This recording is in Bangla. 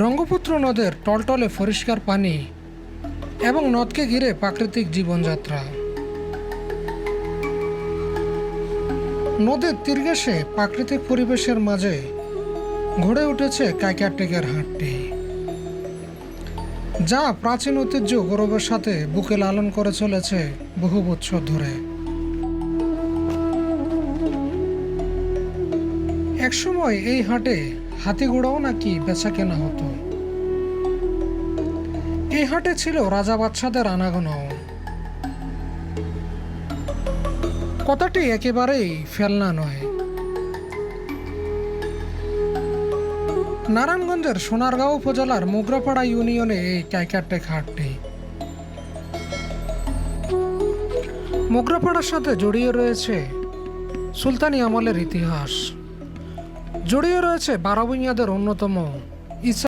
ব্রহ্মপুত্র নদের টলটলে পরিষ্কার পানি এবং নদকে ঘিরে প্রাকৃতিক জীবনযাত্রা। নদীর তীরঘেসে প্রাকৃতিক পরিবেশের মাঝে গড়ে উঠেছে কাইকারটেকের হাটটি, যা প্রাচীন ঐতিহ্য গৌরবের সাথে বুকে লালন করে চলেছে বহু বছর ধরে। একসময় এই হাটে হাতি ঘোড়াও নাকি বেচা কেনা হতো? এই হাটে ছিল রাজা বাদশাদের আনাগোনাও। কথাটি একেবারেই ফেলনা নয়। নারায়ণগঞ্জের সোনারগাঁও উপজেলার মোগরাপাড়া ইউনিয়নে এই কাইকারটেক হাটটি। মোগরাপাড়ার সাথে জড়িয়ে রয়েছে সুলতানি আমলের ইতিহাস। জড়িয়ে রয়েছে বারাবুইয়াদের অন্যতম ইসা